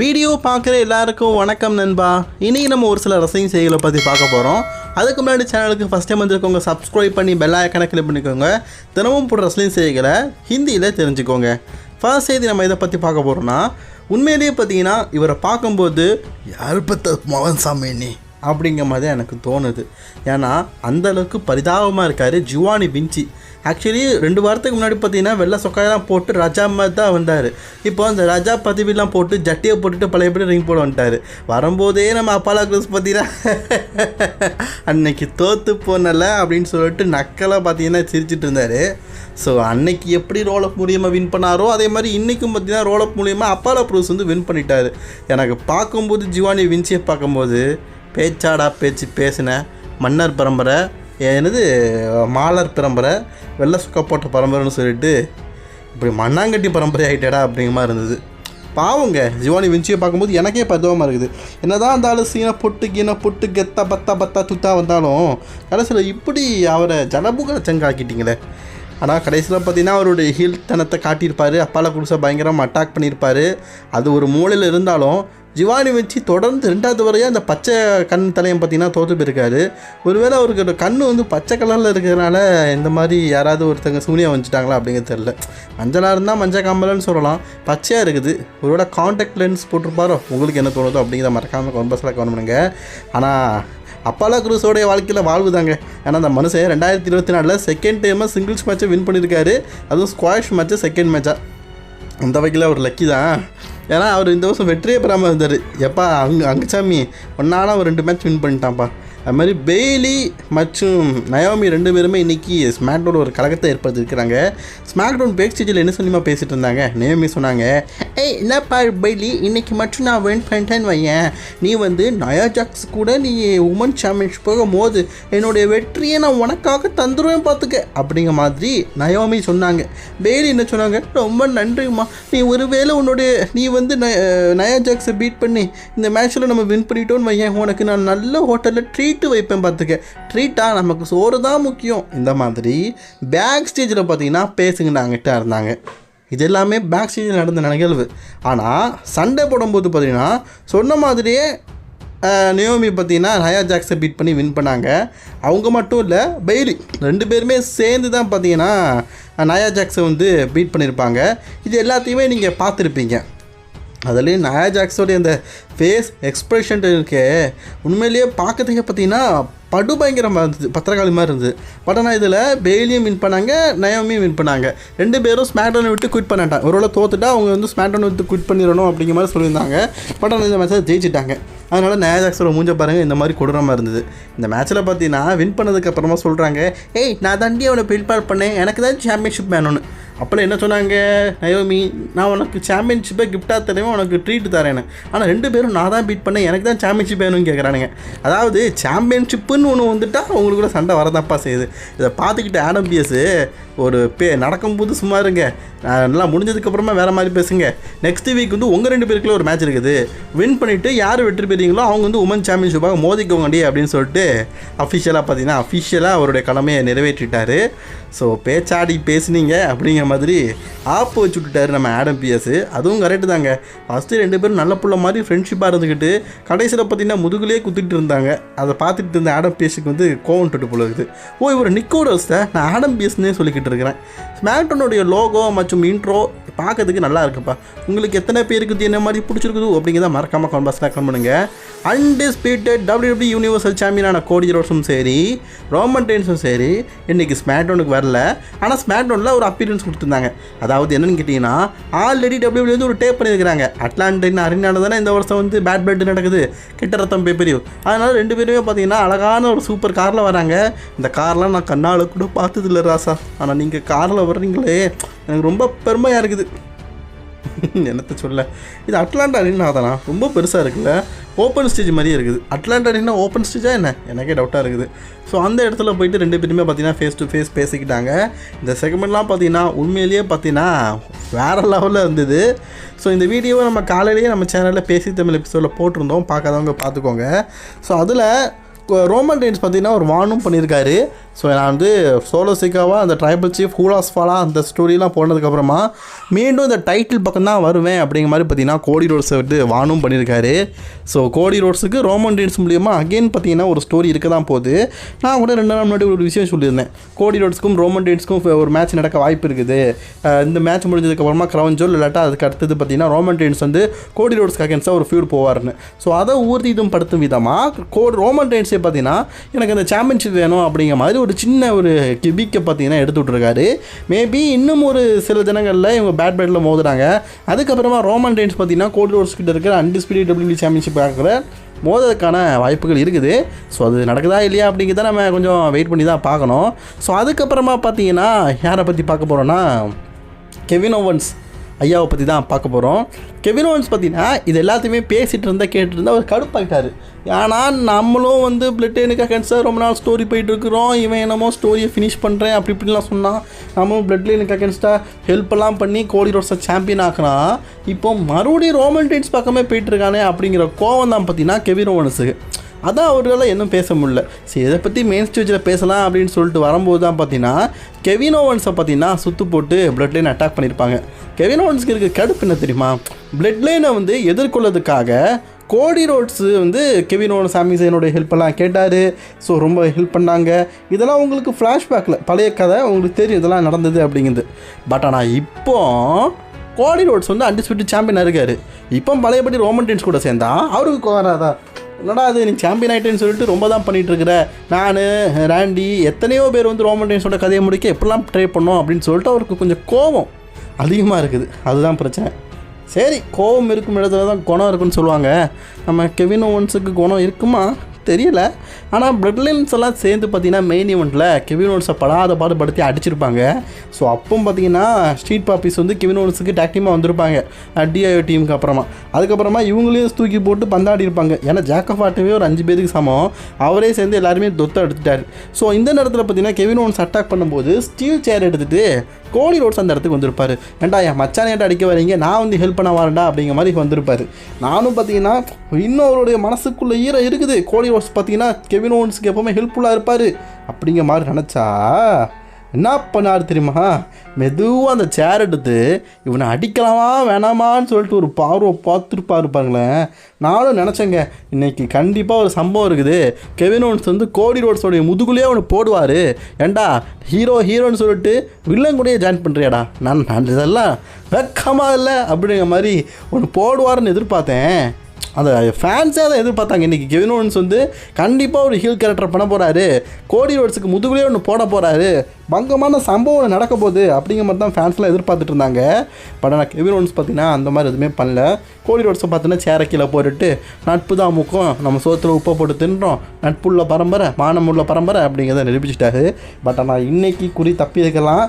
Video பார்க்குற எல்லாருக்கும் வணக்கம் நண்பா. இன்றைக்கி நம்ம ஒரு சில ரசையும் செய்களை பற்றி பார்க்க போகிறோம் அதுக்கு முன்னாடி சேனலுக்கு ஃபஸ்ட் டைம் வந்துருக்கவங்க சப்ஸ்கிரைப் பண்ணி பெல் ஐக்கனை கிளிக் பண்ணிக்கோங்க. தினமும் போடுற ரசையும் செய்களை ஹிந்தியில் தெரிஞ்சுக்கோங்க. ஃபர்ஸ்ட் செய்தி நம்ம இதை பற்றி பார்க்க போகிறோம்னா உண்மையிலேயே பார்த்தீங்கன்னா இவரை பார்க்கும்போது யார் பத்த மவன் சாமி நீ? அப்படிங்கிற மாதிரி தான் எனக்கு தோணுது. ஏன்னா அந்த அளவுக்கு பரிதாபமாக இருக்கார் ஜுவானி பிஞ்சி ஆக்சுவலி ரெண்டு வாரத்துக்கு முன்னாடி பார்த்தீங்கன்னா வெள்ளை சொக்காயெல்லாம் போட்டு ரஜா மாதிரி தான் வந்தார். இப்போ அந்த ரஜா பதவிலாம் போட்டு ஜட்டியை போட்டுட்டு பழையபடி ரிங் போட வந்துட்டார். வரும்போதே நம்ம அப்பாலா க்ரூஸ் பார்த்தீங்கன்னா அன்னைக்கு தோற்று போனல அப்படின்னு சொல்லிட்டு நக்கலாக பார்த்தீங்கன்னா சிரிச்சிட்டு இருந்தார். ஸோ அன்னைக்கு எப்படி ரோலப் மூலியமாக வின் பண்ணாரோ அதே மாதிரி இன்றைக்கும் பார்த்தீங்கன்னா ரோலப் மூலியமாக அப்பாலா ப்ரூஸ் வந்து வின் பண்ணிட்டார். எனக்கு பார்க்கும்போது ஜிவானி வின்சியை பார்க்கும்போது பேச்சாடா பேச்சு பேசின மன்னர் பரம்பரை என்னது மாலர் பரம்பரை வெள்ளை சுக்கப்போட்ட பரம்பரைன்னு சொல்லிட்டு இப்படி மண்ணாங்கட்டி பரம்பரை ஆகிட்டேடா அப்படிங்கிற மாதிரி இருந்தது. பாவங்க ஜிவானி விஞ்சியை பார்க்கும்போது எனக்கே பருவமாக இருக்குது. என்னதான் அந்த ஆளு சீனை பொட்டு கீனை பொட்டு கெத்தா பத்தா பத்தா துத்தா வந்தாலும் கடைசியில் இப்படி அவரை ஜனபுகர செங்காக்கிட்டீங்களே. ஆனால் கடைசியில் பார்த்தீங்கன்னா அவருடைய ஹீல்தனத்தை காட்டியிருப்பார். அப்பால குடிசை பயங்கரமாக அட்டாக் பண்ணியிருப்பார். அது ஒரு மூலையில் இருந்தாலும் ஜிவானி வச்சு தொடர்ந்து ரெண்டாவது வரையாக அந்த பச்சை கண் தலையம் பார்த்தீங்கன்னா தோற்று போயிருக்காரு. ஒருவேளை அவருக்கு கண் வந்து பச்சை கலரில் இருக்கிறதுனால இந்த மாதிரி யாராவது ஒருத்தங்க சூனியா வந்துட்டாங்களா அப்படிங்கிறது தெரில மஞ்சளாக இருந்தால் மஞ்சள் காம்பலன்னு சொல்லலாம். பச்சையாக இருக்குது. ஒருவேளை காண்டாக்ட் லென்ஸ் போட்டிருப்பாரோ? உங்களுக்கு என்ன தோணுதோ அப்படிங்கிறத மறக்காமல் கொம்பஸில் கவனம் பண்ணுங்க. ஆனால் அப்பாலா குரூஸோடைய வாழ்க்கையில் வாழ்வு தாங்க. ஏன்னா அந்த மனுஷன் ரெண்டாயிரத்தி இருபத்தி நாலில் செகண்ட் டைமாக சிங்கிள்ஸ் மேட்ச்சை வின் பண்ணியிருக்காரு. அதுவும் ஸ்குவாஷ் மேட்ச்சு செகண்ட் மேட்சாக அந்த வகையில் அவர் லக்கி தான். ஏன்னா அவர் இந்த வருஷம் வெற்றியே பெறாமல் இருந்தார். எப்பா அங்கே அங்கச்சாமி ஒன்றால் அவர் ரெண்டு மேட்ச் வின் பண்ணிட்டான்ப்பா. அது மாதிரி பெய்லி மற்றும் நயோமி ரெண்டு பேருமே இன்றைக்கி ஸ்மாக்டவுன் ஒரு கழகத்தை ஏற்படுத்திருக்கிறாங்க ஸ்மாக்டோன் பேக் ஸ்டேஜில் என்ன சொன்னிமா பேசிகிட்டு இருந்தாங்க? நயோமி சொன்னாங்க ஏய் என்னப்பா பெய்லி இன்னைக்கு மட்டும் நான் வின் பண்ணிட்டேன்னு வையேன். நீ வந்து நயா ஜாக்ஸ் கூட நீ உமன் சாம்பியன்ஷிப் போகும்போது என்னுடைய வெற்றியை நான் உனக்காக தந்துருவேன் பார்த்துக்க அப்படிங்கிற மாதிரி நயோமி சொன்னாங்க. பெய்லி என்ன சொன்னாங்க? ரொம்ப நன்றிம்மா. நீ ஒருவேளை உன்னுடைய நீ வந்து நயா ஜாக்ஸை பீட் பண்ணி இந்த மேட்ச்சில் நம்ம வின் பண்ணிட்டோன்னு வையேன். உனக்கு நான் நல்ல ஹோட்டலில் ட்ரீட்டு வைப்பேன் பார்த்துக்க. ட்ரீட்டாக நமக்கு சோறு தான் முக்கியம். இந்த மாதிரி பேக் ஸ்டேஜில் பார்த்தீங்கன்னா பேசுங்கன்னாங்கிட்ட இருந்தாங்க. இது எல்லாமே பேக் ஸ்டேஜில் நடந்த நிகழ்வு. ஆனால் சண்டை போடும்போது பார்த்தீங்கன்னா சொன்ன மாதிரியே நியோமி பார்த்தீங்கன்னா நயா ஜாக்ஸை பீட் பண்ணி வின் பண்ணாங்க. அவங்க மட்டும் இல்லை பெய்லி ரெண்டு பேருமே சேர்ந்து தான் பார்த்தீங்கன்னா நயா ஜாக்ஸை வந்து பீட் பண்ணியிருப்பாங்க. இது எல்லாத்தையுமே நீங்கள் பார்த்துருப்பீங்க. அதுலேயும் நயா ஜாக்ஸோடைய அந்த ஃபேஸ் எக்ஸ்ப்ரெஷன் இருக்கே உண்மையிலேயே பார்க்கறதுக்கு பார்த்தீங்கன்னா படு பயங்கரமாக இருந்தது பத்திரகாளி மாதிரி இருந்தது. பட் ஆனால் இதில் பெய்லியும் வின் பண்ணாங்க நயோமியும் வின் பண்ணாங்க. ரெண்டு பேரும் ஸ்மாக்டவுனை விட்டு குவிட் பண்ணிட்டாங்க. ஒருவேளை தோத்துட்டா அவங்க வந்து ஸ்மாக்டவுனை விட்டு குவிட் பண்ணிடணும் அப்படிங்கிற மாதிரி சொல்லியிருந்தாங்க. பட் ஆனால் இந்த மேட்ச்சில் ஜெயிச்சிட்டாங்க. அதனால் நயா ஜாக்ஸோட மூஞ்ச பாருங்கள் இந்த மாதிரி கொடூரமாக இருந்தது. இந்த மேட்ச்சில் பார்த்தீங்கன்னா வின் பண்ணதுக்கப்புறமா சொல்கிறாங்க ஏய் நான் தாண்டி அவனை ப்ரிப்பேர் பண்ணேன் எனக்கு தான் சாம்பியன்ஷிப் வேணும்னு. அப்போல்லாம் என்ன சொன்னாங்க நயோமி நான் உனக்கு சாம்பியன்ஷிப்பை கிஃப்டாக தரேன் உனக்கு ட்ரீட் தரேன்னு. ஆனால் ரெண்டு பேரும் நான் தான் பீட் பண்ணேன் எனக்கு தான் சாம்பியன்ஷிப் வேணும்னு கேட்குறானுங்க அதாவது சாம்பியன்ஷிப்புன்னு ஒன்று வந்துட்டால் உங்களுக்குள்ள சண்டை வரதாப்பா செய்யுது. இதை பார்த்துக்கிட்டு ஆடம் பிஎஸ் ஒரு பே நடக்கும்போது சும்மா இருங்க. நல்லா முடிஞ்சதுக்கப்புறமா வேறு மாதிரி பேசுங்க. நெக்ஸ்ட் வீக் வந்து உங்கள் ரெண்டு பேருக்குள்ள ஒரு மேட்ச் இருக்குது. வின் பண்ணிவிட்டு யார் வெற்றி பெறீங்களோ அவங்க வந்து உமன் சாம்பியன்ஷிப்பாக மோதிக்கோங்கடி அப்படின்னு சொல்லிட்டு அஃபிஷியலாக பார்த்தீங்கன்னா அஃபிஷியலாக அவருடைய கடமையை நிறைவேற்றிட்டார். ஸோ பேச்சாடி பேசுனீங்க அப்படிங்கிற மாதிரி ஆப்பு வச்சு விட்டுட்டாரு நம்ம ஆடம் பிஎஸ். அதுவும் கரெக்டு தாங்க. ஃபஸ்ட்டு ரெண்டு பேரும் நல்ல புள்ள மாதிரி ஃப்ரெண்ட்ஷிப்பாக இருந்துக்கிட்டு கடைசியில் பார்த்தீங்கன்னா முதுகுலேயே குத்திட்டு இருந்தாங்க. அதை பார்த்துட்டு இருந்த ஆடம் பிஎஸ்க்கு வந்து கோவம் தொட்டு போல இருக்குது ஓ இவர் நிக்கோடோஸ் நான் ஆடம் பிஎஸ்னே சொல்லிக்கிட்டு இருக்கிறேன். ஸ்மாக்டனுடைய லோகோ மற்றும் இன்ட்ரோ பார்க்கறதுக்கு நல்லா இருக்குப்பா. உங்களுக்கு எத்தனை பேருக்கு என்ன மாதிரி பிடிச்சிருக்குது அப்படிங்கிறத மறக்காமல் கான்பாஸில் கமெண்ட் பண்ணுங்கள் அன்டிஸ்பியூட்டட் டபிள்யூடபிள்யூ யூனிவர்சல் சாம்பியனான கோடி ரோஸும் சரி ரோமன் டெயின்ஸும் சரி இன்றைக்கி ஸ்மாக்டவுனுக்கு வரல. ஆனால் ஸ்மாக்டவுனில் ஒரு அப்பீரன்ஸ் கொடுத்துருந்தாங்க. அதாவது என்னென்னு கேட்டிங்கன்னா ஆல்ரெடி டபிள்யூ வந்து ஒரு டேப் பண்ணியிருக்கிறாங்க. அட்லாண்டின் அரினால தானே இந்த வருஷம் வந்து பேட் பேட் நடக்குது. கிட்ட ரத்தம் பேப்பரியும் அதனால் ரெண்டு பேருமே பார்த்தீங்கன்னா அழகான ஒரு சூப்பர் காரில் வராங்க. இந்த கார்லாம் நான் கண்ணால் கூட பார்த்ததில்ல ராசா. ஆனால் நீங்கள் காரில் வர்றீங்களே எனக்கு ரொம்ப பெருமையாக இருக்குது. என்னத்தை சொல்ல? இது அட்லாண்டா அரினா அதெல்லாம் ரொம்ப பெருசாக இருக்குல்ல? ஓப்பன் ஸ்டேஜ் மாதிரியே இருக்குது. அட்லாண்டா அரினா ஓப்பன் ஸ்டேஜாக என்ன? எனக்கே டவுட்டாக இருக்குது. ஸோ அந்த இடத்துல போயிட்டு ரெண்டு பேருமே பார்த்தீங்கன்னா ஃபேஸ் டு ஃபேஸ் பேசிக்கிட்டாங்க. இந்த செக்மெண்ட்லாம் பார்த்தீங்கன்னா உண்மையிலேயே பார்த்தீங்கன்னா வேறு லெவலில் இருந்தது. ஸோ இந்த வீடியோவை நம்ம காலையிலேயே நம்ம சேனலில் பேசி தமிழ் எபிசோடில் போட்டிருந்தோம். பார்க்காதவங்க பார்த்துக்கோங்க. ஸோ அதில் ரோமன் ரெயின்ஸ் பார்த்தீங்கன்னா ஒரு வார்னும் பண்ணியிருக்காரு. ஸோ நான் வந்து சோலோ அந்த ட்ரைபல் சீஃப் ஹூலாஸ் ஃபாலா அந்த ஸ்டோரிலாம் போனதுக்கப்புறமா மீண்டும் இந்த டைட்டில் பக்கம் தான் வருவேன் அப்படிங்கிற மாதிரி பார்த்தீங்கன்னா கோடி ரோட்ஸை வந்து வானும் பண்ணியிருக்காரு. ஸோ கோடி ரோட்ஸுக்கு ரோமன் டீன்ஸ் மூலியமாக அகைன் பார்த்தீங்கன்னா ஒரு ஸ்டோரி இருக்க தான் போகுது. நான் கூட ரெண்டு நாள் முன்னாடி ஒரு விஷயம் சொல்லியிருந்தேன். கோடி ரோட்ஸ்க்கும் ரோமன் டீன்ஸ்க்கும் ஒரு மேட்ச் நடக்க வாய்ப்பு இருக்குது. இந்த மேட்ச் முடிஞ்சதுக்கப்புறமா க்ரௌன் ஜோல் இல்லாட்டா அதுக்கு அடுத்தது பார்த்தீங்கன்னா ரோமன் டீன்ஸ் வந்து கோடி ரோட்ஸ்க்கு அகேன்ஸ்டாக ஒரு ஃபியூட் போவார்னு ஸோ அதை ஊர்ஜிதம் படுத்தும் விதமாக கோ ரோமன் டெயின்ஸே பார்த்தீங்கன்னா எனக்கு அந்த சாம்பியன்ஷிப் வேணும் அப்படிங்கிற மாதிரி ஒரு சின்ன ஒரு கிபிக்கை பார்த்தீங்கன்னா எடுத்து விட்ருக்காரு மேபி இன்னும் ஒரு சில தினங்களில் இவங்க பேட் பேட்டில் மோதுறாங்க. அதுக்கப்புறமா ரோமன் டைன்ஸ் பார்த்தீங்கன்னா கோல்டு ரோட்ஸ் கிட்ட இருக்கிற அன்டிஸ்பியூட் டபிள்யூ சாம்பியன்ஷிப் ஆகிற மோதலுக்கான வாய்ப்புகள் இருக்குது. ஸோ அது நடக்குதா இல்லையா அப்படிங்கிறத நம்ம கொஞ்சம் வெயிட் பண்ணி தான் பார்க்கணும். ஸோ அதுக்கப்புறமா பார்த்தீங்கன்னா யாரை பற்றி பார்க்க போகிறோன்னா கெவின் ஓவன்ஸ் ஐயாவை பற்றி தான் பார்க்க போகிறோம் கெவின் ஓன்ஸ் பார்த்தீங்கன்னா இது எல்லாத்தையுமே பேசிகிட்டு இருந்தால் கேட்டுட்டு இருந்தால் அவர் கடுப்பாகிட்டார் ஆனால் நம்மளும் வந்து பிளட்டேனுக்காக கேன்சர் ரொம்ப நாள் ஸ்டோரி போயிட்டு இருக்கிறோம். இவன் என்னமோ ஸ்டோரியை ஃபினிஷ் பண்ணுறேன் அப்படி இப்படிலாம் சொன்னான் நம்மளும் பிளட் லைனுக்கு அகேன்ஸ்டாக ஹெல்ப்லாம் பண்ணி கோடி ரோட்ஸை சாம்பியன் ஆக்குறான் இப்போ மறுபடியும் ரோமன் டைன்ஸ் பக்கமே போயிட்டுருக்கானே அப்படிங்கிற கோவம் தான் பார்த்தீங்கன்னா கெவின் ஓன்ஸுக்கு அதான் அவர்களால் இன்னும் பேச முடியல. சரி இதை பற்றி மெயின் ஸ்டேஜில் பேசலாம் அப்படின்னு சொல்லிட்டு வரும்போது தான் பார்த்தீங்கன்னா கெவின் ஓவன்ஸை பார்த்தீங்கன்னா சுத்து போட்டு பிளட் லைன் அட்டாக் பண்ணியிருப்பாங்க. கெவின் ஓவன்ஸ்க்கு இருக்க கடுப்பு என்ன தெரியுமா? பிளட் லைனை வந்து எதிர்கொள்ளதுக்காக கோடி ரோட்ஸு வந்து கெவினோவன் சாமி சைனோட ஹெல்ப்பெல்லாம் கேட்டார். ஸோ ரொம்ப ஹெல்ப் பண்ணாங்க. இதெல்லாம் உங்களுக்கு ஃப்ளாஷ்பேக்கில் பழைய கதை உங்களுக்கு தெரியும் இதெல்லாம் நடந்தது அப்படிங்குது. பட் ஆனால் இப்போ கோடி ரோட்ஸ் வந்து அண்டிஸ்பியூட்டட் சாம்பியனாக இருக்கார். இப்போ பழையபடி ரோமன் டென்ஸ் கூட சேர்ந்தா அவருக்கு வராதா? என்னடா அது நீ சாம்பியன் ஆகிட்டேன்னு சொல்லிட்டு ரொம்ப தான் பண்ணிட்டு இருக்கிற நான் ராண்டி எத்தனையோ பேர் வந்து ரோமன் டென்ஸோட கதையை முடிக்க எப்படிலாம் ட்ரை பண்ணோம் அப்படின்னு சொல்லிட்டு அவருக்கு கொஞ்சம் கோபம் அதிகமாக இருக்குது. அதுதான் பிரச்சனை. சரி கோபம் இருக்கும் இடத்துல தான் குணம் இருக்குன்னு சொல்லுவாங்க. நம்ம கெவின் ஓன்ஸுக்கு குணம் இருக்குமா? தெரியல. ஆனால் பிளட் லைன்ஸ் எல்லாம் சேர்ந்து பார்த்தீங்கன்னா மெயின் ஈவெண்ட்டில் கெவின் ஓன்ஸை படாத பாடுபடுத்தி அடிச்சிருப்பாங்க. ஸோ அப்போ பார்த்தீங்கன்னா ஸ்ட்ரீட் பாப்பீஸ் வந்து கெவின் ஓன்ஸுக்கு டேக் டீமாக வந்திருப்பாங்க. டிஐஓ டீமுக்கு அப்புறமா. அதுக்கப்புறமா இவங்களையும் தூக்கி போட்டு பந்தாடி இருப்பாங்க. ஏன்னா ஜாக்கப் ஆட்டமே ஒரு அஞ்சு பேருக்கு சமம். அவரே சேர்ந்து எல்லாருமே தொத்த எடுத்துட்டார். ஸோ இந்த நேரத்தில் பார்த்தீங்கன்னா கெவின் ஓன்ஸ் அட்டாக் பண்ணும்போது ஸ்டீல் சேர் எடுத்துகிட்டு கோலி ரோட்ஸ் அந்த இடத்துக்கு வந்திருப்பாரு. ஏன்டா என் மச்சானேட்ட அடிக்க வரீங்க நான் வந்து ஹெல்ப் பண்ண வரேன்டா அப்படிங்கிற மாதிரி வந்திருப்பார். நானும் பார்த்தீங்கன்னா இன்னும் அவருடைய மனசுக்குள்ள ஈரம் இருக்குது. கோலி ரோட்ஸ் பார்த்தீங்கன்னா கெவின் ஓன்ஸுக்கு எப்போவுமே ஹெல்ப்ஃபுல்லாக இருப்பார். அப்படிங்கிற மாதிரி நினச்சா என்ன பண்ணார் தெரியுமா? மெதுவாக அந்த சேர் எடுத்து இவனை அடிக்கலாமா வேணாமான்னு சொல்லிட்டு ஒரு பார்வை பார்த்துருப்பாரு பாருங்களேன். நானும் நினச்சேங்க இன்னைக்கு கண்டிப்பாக ஒரு சம்பவம் இருக்குது. கெவின் ஓன்ஸ் வந்து கோடி ரோட்ஸோடைய முதுகுலேயே அவனை போடுவார். ஏண்டா ஹீரோ ஹீரோன்னு சொல்லிட்டு வில்லன் கூடயே ஜாயின் பண்ணுறியாடா நான் நான் இதெல்லாம் வெக்கமாக இல்லை அப்படிங்கிற மாதிரி ஒன்று போடுவாருன்னு எதிர்பார்த்தேன். அந்த ஃபேன்ஸே தான் எதிர்பார்த்தாங்க. இன்றைக்கி கெவின் ஓன்ஸ் வந்து கண்டிப்பாக ஒரு ஹீல் கேரக்டர் பண்ண போகிறாரு கோடி ரோட்ஸுக்கு முதுகுலேயே ஒன்று போட போகிறாரு பங்கமான சம்பவம் நடக்க போகுது அப்படிங்கிற மாதிரி தான் ஃபேன்ஸ்லாம் எதிர்பார்த்துட்டு இருந்தாங்க. பட் ஆனால் கெவின் ரோன்ஸ் பார்த்தீங்கன்னா அந்த மாதிரி எதுவுமே பண்ணல. கோடி ரோட்ஸை பார்த்தீங்கன்னா சேரை கீழே போட்டுட்டு நட்பு தான் முக்கம். நம்ம சோத்தில் உப்பை போட்டு தின்றோம். நட்புள்ள பரம்பரை மானமுள்ள பரம்பரை அப்படிங்கிறத நிரூபிச்சிட்டாரு. பட் ஆனால் இன்னைக்கு குறி தப்பியதுக்கெல்லாம்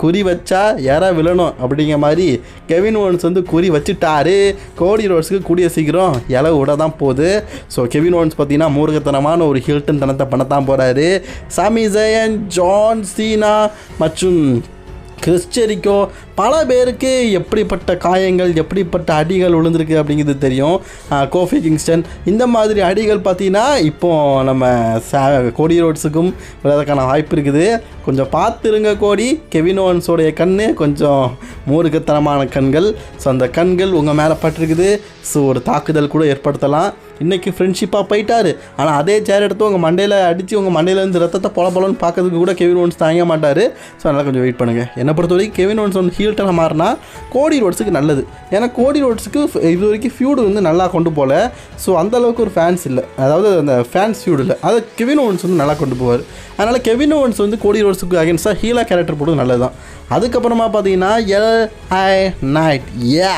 குறி வச்சா யாரா விழணும் அப்படிங்கிற மாதிரி கெவின் ஓன்ஸ் வந்து குறி வச்சுட்டாரு. கோடி ரோட்ஸுக்கு கூடிய சீக்கிரம் இலை விட தான் போகுது. ஸோ கெவின் ஓன்ஸ் பார்த்தீங்கன்னா மூர்கத்தனமான ஒரு ஹில்டன் தனத்தை பண்ணத்தான் போகிறாரு சாமி ஜெயன் ஜான் சீனா மற்றும் கிறிஸ்டரிக்கோ பல பேருக்கு எப்படிப்பட்ட காயங்கள் எப்படிப்பட்ட அடிகள் விழுந்திருக்கு அப்படிங்கிறது தெரியும். கோஃபி கிங்ஸ்டன் இந்த மாதிரி அடிகள் பார்த்தீங்கன்னா இப்போ நம்ம சா கோடி ரோட்ஸுக்கும் விளையாதக்கான வாய்ப்பு இருக்குது. கொஞ்சம் பார்த்துருங்க கோடி கெவினோன்ஸோடைய கண் கொஞ்சம் மூர்க்கத்தனமான கண்கள். ஸோ அந்த கண்கள் உங்கள் மேலே பட்டிருக்குது. ஸோ ஒரு தாக்குதல் கூட ஏற்படுத்தலாம். இன்றைக்கி ஃப்ரெண்ட்ஷிப்பாக போயிட்டார். ஆனால் அதே சேர் எடுத்து உங்கள் மண்டையில் அடித்து உங்கள் மண்டையிலேருந்து ரத்தத்தை பொல பொலன்னு பார்க்கறதுக்கு கூட கெவின் ஓன்ஸ் தாங்க மாட்டார். ஸோ அதனால் கொஞ்சம் வெயிட் பண்ணுங்கள் என்னை பொறுத்த வரைக்கும் கெவின் ஓன்ஸ் வந்து ஹீல்ட்டனை மாறினா கோடி ரோட்ஸுக்கு நல்லது. ஏன்னா கோடி ரோட்ஸுக்கு இது வரைக்கும் ஃபியூடு வந்து நல்லா கொண்டு போகல. ஸோ அந்தளவுக்கு ஒரு ஃபேன்ஸ் இல்லை. அதாவது அந்த ஃபேன்ஸ் ஃபியூடு இல்லை. அதை கெவின் ஓன்ஸ் வந்து நல்லா கொண்டு போவார். அதனால் கெவின் ஓன்ஸ் வந்து கோடி ரோட்ஸுக்கு அகேன்ஸ்டாக ஹீலா கேரக்டர் போடுறது நல்லது தான் அதுக்கப்புறமா பார்த்தீங்கன்னா எல் ஐ நைட் ஏ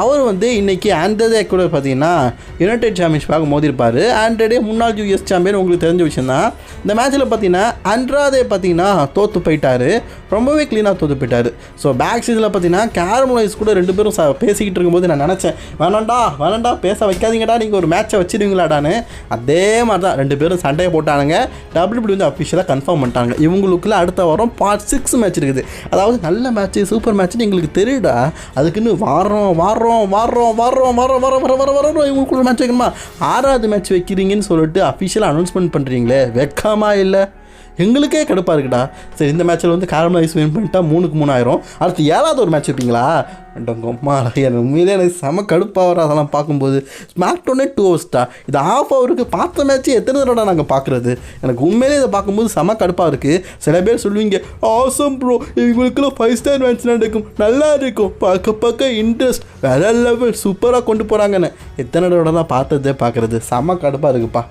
அவர் வந்து இன்றைக்கி ஆண்ட்ரடே கூட பார்த்தீங்கன்னா யுனைடெட் சாம்பியன்ஷிப்பாக மோதிருப்பார் ஆண்ட்ரடே முன்னாள் யூஎஸ் சாம்பியன் உங்களுக்கு தெரிஞ்ச விஷயம் தான் இந்த மேட்ச்சில் பார்த்தீங்கன்னா அண்ட்ராதே பார்த்தீங்கன்னா தோற்று போயிட்டாரு. ரொம்பவே க்ளீனாக தோற்று போயிட்டார். ஸோ பேக் சைடில் பார்த்தீங்கன்னா கேரமலைஸ் கூட ரெண்டு பேரும் ச பேசிக்கிட்டு இருக்கும்போது நான் நினச்சேன் வேணாண்டா வேணாண்டா பேச வைக்காதீங்கடா நீங்கள் ஒரு மேட்சை வச்சிருவீங்களாடான்னு அதே மாதிரி தான் ரெண்டு பேரும் சண்டையை போட்டானுங்க. டபிள்யூபிள்யூ வந்து அஃபிஷியலாக கன்ஃபார்ம் பண்ணிட்டாங்க. இவங்களுக்குள்ள அடுத்த வாரம் பார்ட் சிக்ஸ் மேட்ச் இருக்குது. அதாவது நல்ல மேட்ச்சு சூப்பர் மேட்ச்னு எங்களுக்கு தெரியுடா. அதுக்குன்னு வாரம் வாரம் வர்றோம் வர்றோம் வர்றோம் வர வர வர வர வர இவங்களுக்குள்ள மேட்ச் வைக்கணுமா? ஆறாவது மேட்ச் வைக்கிறீங்கன்னு சொல்லிட்டு அஃபிஷியலாக அனௌன்ஸ்மெண்ட் பண்ணுறீங்களே வெக்காமா இல்லை? எங்களுக்கே கடுப்பாக இருக்குடா. சரி இந்த மேட்ச்சில் வந்து காரமலைஸ் வின் பண்ணிட்டா மூணுக்கு மூணாயிரம் அடுத்து ஏழாவது ஒரு மேட்ச் வைப்பீங்களா அம்மா எனக்கு உண்மையிலே எனக்கு செம கடுப்பாக வர அதெல்லாம் பார்க்கும்போது. Smack டோனே two. ஹவர்ஸ்டா இது ஆஃப் ஹவருக்கு பார்த்த மேட்ச்சு எத்தனை தடவை நாங்கள் பார்க்குறது? எனக்கு உண்மையிலே இதை பார்க்கும்போது செம கடுப்பாக இருக்குது சில பேர் சொல்லுவீங்க ஆசம் ப்ரோ இவங்களுக்குலாம் ஃபைவ் ஸ்டார் மேட்ச் நடக்கும் நல்லா இருக்கும். பார்க்க பார்க்க இன்ட்ரெஸ்ட் வேற லெவல் சூப்பராக கொண்டு போகிறாங்கன்னு எத்தனை தடவை தான் பார்த்ததே பார்க்குறது. செம கடுப்பாக இருக்குப்பா.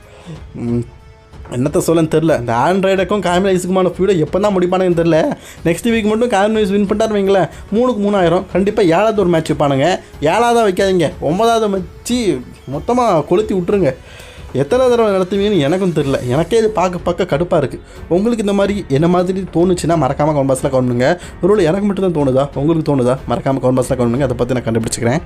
ம், என்னத்த சொல்லன்னு தெரில இந்த ஆண்ட்ராய்டுக்கும் கேமரைஸுக்குமான ஃபியூடை எப்போ தான் முடிப்பானுங்கன்னு தெரில நெக்ஸ்ட் வீக் மட்டும் கேமரைஸ் வின் பண்ணிட்டாரு வைங்களேன். மூணுக்கு மூணாயிரம். கண்டிப்பாக ஏழாவது ஒரு மேட்ச் வைப்பானுங்க. ஏழாவதாக வைக்காதீங்க. ஒன்பதாவது வச்சு மொத்தமாக கொளுத்தி விட்ருங்க எத்தனை தடவை நடத்துவீங்கன்னு எனக்கும் தெரில எனக்கே இது பார்க்க பார்க்க கடுப்பாக இருக்குது உங்களுக்கு இந்த மாதிரி என்ன மாதிரி தோணுச்சுன்னா மறக்காமல் கவுன் பாஸில் கவுண்ட் எனக்கு மட்டும் தான் தோணுதா? உங்களுக்கு தோணுதா? மறக்காமல் கவுன் பாஸில் கவுண்ட் அதை பற்றி நான் கண்டுபிடிச்சிக்கிறேன்.